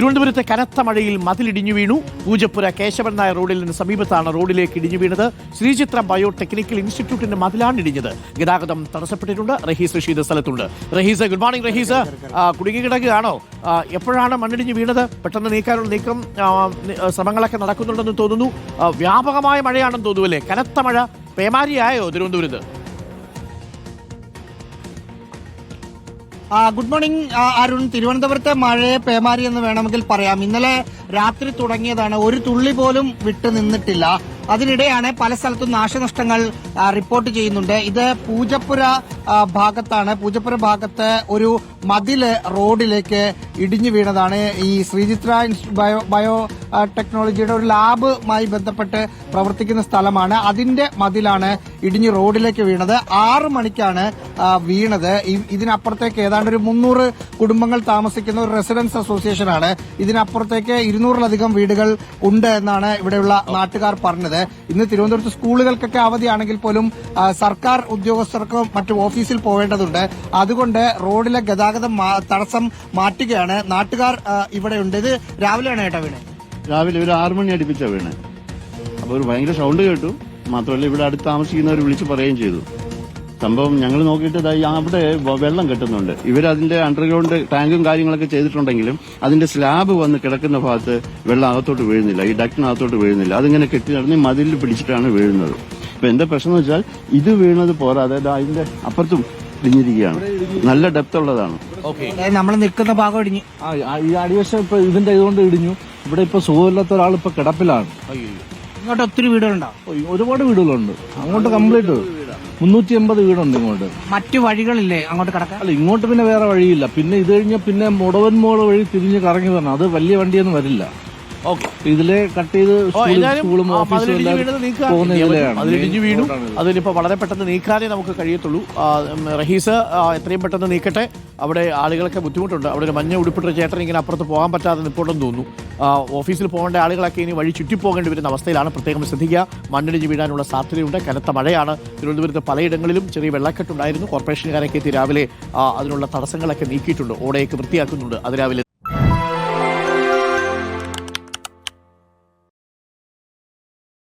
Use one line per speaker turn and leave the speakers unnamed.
തിരുവനന്തപുരത്തെ കനത്ത മഴയിൽ മതിലിടിഞ്ഞു വീണു. പൂജപ്പുര കേശവൻ നായർ റോഡിൽ നിന്ന് സമീപത്താണ് റോഡിലേക്ക് ഇടിഞ്ഞു വീണത്. ശ്രീചിത്ര ബയോടെക്നിക്കൽ ഇൻസ്റ്റിറ്റ്യൂട്ടിന്റെ മതിലാണ് ഇടിഞ്ഞത്. ഗതാഗതം തടസ്സപ്പെട്ടിട്ടുണ്ട്. റഹീസ് റഷീദ് സ്ഥലത്തുണ്ട്. Rahees good morning Rahees. കുടുങ്ങി കിടക്കുകയാണോ? എപ്പോഴാണ് മണ്ണിടിഞ്ഞ് വീണത്? പെട്ടെന്ന് നീക്കാനുള്ള നീക്കം ശ്രമങ്ങളൊക്കെ നടക്കുന്നുണ്ടെന്ന് തോന്നുന്നു. വ്യാപകമായ മഴയാണെന്ന് തോന്നുന്നു അല്ലേ? കനത്ത മഴ. പേമാരിയായോ തിരുവനന്തപുരത്ത്?
Good morning Arun. തിരുവനന്തപുരത്തെ മഴയെ പേമാരി എന്ന് വേണമെങ്കിൽ പറയാം. ഇന്നലെ രാത്രി തുടങ്ങിയതാണ്. ഒരു തുള്ളി പോലും വിട്ടു നിന്നിട്ടില്ല. അതിനിടെയാണ് പല സ്ഥലത്തും നാശനഷ്ടങ്ങൾ റിപ്പോർട്ട് ചെയ്യുന്നുണ്ട്. ഇത് പൂജപ്പുര ഭാഗത്താണ് പൂജപ്പുര ഭാഗത്ത് ഒരു മതിൽ റോഡിലേക്ക് ഇടിഞ്ഞു വീണതാണ്. ഈ ശ്രീചിത്ര ബയോ ബയോ ടെക്നോളജിയുടെ ഒരു ലാബുമായി ബന്ധപ്പെട്ട് പ്രവർത്തിക്കുന്ന സ്ഥലമാണ്. അതിന്റെ മതിലാണ് ഇടിഞ്ഞ് റോഡിലേക്ക് വീണത്. ആറ് മണിക്കാണ് വീണത്. ഇതിനപ്പുറത്തേക്ക് ഏതാണ്ട് ഒരു മുന്നൂറ് കുടുംബങ്ങൾ താമസിക്കുന്ന ഒരു റെസിഡൻസ് അസോസിയേഷനാണ്. ഇതിനപ്പുറത്തേക്ക് ഇരുന്നൂറിലധികം വീടുകൾ ഉണ്ട് എന്നാണ് ഇവിടെയുള്ള നാട്ടുകാർ പറഞ്ഞത്. ഇന്ന് തിരുവനന്തപുരത്ത് സ്കൂളുകൾക്കൊക്കെ അവധിയാണെങ്കിൽ പോലും സർക്കാർ ഉദ്യോഗസ്ഥർക്കും മറ്റു ഓഫീസിൽ പോവേണ്ടതുണ്ട്. അതുകൊണ്ട് റോഡിലെ ഗതാഗതം തടസ്സം മാറ്റുകയാണ്. നാട്ടുകാർ ഇവിടെ ഉണ്ട്. ഇത് രാവിലെയാണ് ഏട്ടാ വീണത്
രാവിലെ ഒരു ആറു മണി അടുപ്പിച്ചാ വീണ്. അപ്പൊ ഒരു ഭയങ്കര സൗണ്ട് കേട്ടു. മാത്രമല്ല ഇവിടെ അടുത്ത് താമസിക്കുന്നവർ വിളിച്ചു പറയുകയും ചെയ്തു. സംഭവം ഞങ്ങൾ നോക്കിയിട്ട് അവിടെ വെള്ളം കെട്ടുന്നുണ്ട്. ഇവരതിന്റെ അണ്ടർഗ്രൗണ്ട് ടാങ്കും കാര്യങ്ങളൊക്കെ ചെയ്തിട്ടുണ്ടെങ്കിലും അതിന്റെ സ്ലാബ് വന്ന് കിടക്കുന്ന ഭാഗത്ത് വെള്ളം അകത്തോട്ട് വീഴുന്നില്ല. ഈ ഡക്റ്റിനകത്തോട്ട് വീഴുന്നില്ല. അതിങ്ങനെ കെട്ടി നടന്ന് മതിലിൽ പിടിച്ചിട്ടാണ് വീഴുന്നത്. ഇപ്പൊ എന്താ പ്രശ്നം എന്ന് വെച്ചാൽ ഇത് വീണത് പോരാതെ അതായത് അതിന്റെ അപ്പുറത്തും ഇടിഞ്ഞിരിക്കുകയാണ്. നല്ല ഡെപ്ത് ഉള്ളതാണ്.
ഓക്കെ
നമ്മൾ നിൽക്കുന്ന ഭാഗം ഇടിഞ്ഞു.
ഈ അടിവശം ഇപ്പൊ ഇതിന്റെ ഇതുകൊണ്ട് ഇടിഞ്ഞു. ഇവിടെ ഇപ്പൊ സുഖമില്ലാത്ത ഒരാൾ ഇപ്പൊ കിടപ്പിലാണ്.
ഇങ്ങോട്ട് ഒത്തിരി വീടുകളുണ്ടോ?
ഒരുപാട് വീടുകളുണ്ട്. അങ്ങോട്ട് കംപ്ലീറ്റ് മുന്നൂറ്റി എൺപത് വീടുണ്ട് ഇങ്ങോട്ട്.
മറ്റു വഴികളില്ലേ അങ്ങോട്ട് കിടക്കാൻ?
അല്ല ഇങ്ങോട്ട് പിന്നെ വേറെ വഴിയില്ല. പിന്നെ ഇത് കഴിഞ്ഞ പിന്നെ മുടവൻ മോൾ വഴി തിരിഞ്ഞ് കറങ്ങി തന്നെ അത് വലിയ വണ്ടിയൊന്നും വരില്ല. ഇതിലെ കട്ട് ചെയ്ത് സ്കൂളും ഓഫീസും
വീണു. അതിനിപ്പോ വളരെ പെട്ടെന്ന് നീക്കാനേ നമുക്ക് കഴിയത്തുള്ളൂ. റഹീസ് എത്രയും പെട്ടെന്ന് നീക്കട്ടെ. അവിടെ ആളുകളൊക്കെ ബുദ്ധിമുട്ടുണ്ട്. അവിടെ ഒരു മഞ്ഞ ഉടുപ്പിട്ട ചേട്ടൻ ഇങ്ങനെ അപ്പുറത്ത് പോകാൻ പറ്റാതെ നിൽപ്പുണ്ടെന്ന് തോന്നുന്നു. ഓഫീസിൽ പോകേണ്ട ആളുകളൊക്കെ ഇനി വഴി ചുറ്റിപ്പോകേണ്ടി വരുന്ന അവസ്ഥയിലാണ്. പ്രത്യേകം ശ്രദ്ധിക്കുക. മണ്ണിടിഞ്ഞ് വീഴാനുള്ള സാധ്യതയുണ്ട്. കനത്ത മഴയാണ്. തിരുവനന്തപുരത്ത് പലയിടങ്ങളിലും ചെറിയ വെള്ളക്കെട്ടുണ്ടായിരുന്നു. കോർപ്പറേഷനുകാരൊക്കെ എത്തി രാവിലെ അതിനുള്ള തടസ്സങ്ങളൊക്കെ നീക്കിയിട്ടുണ്ട്. ഓടയൊക്കെ വൃത്തിയാക്കുന്നുണ്ട്. അതിരാവിലെ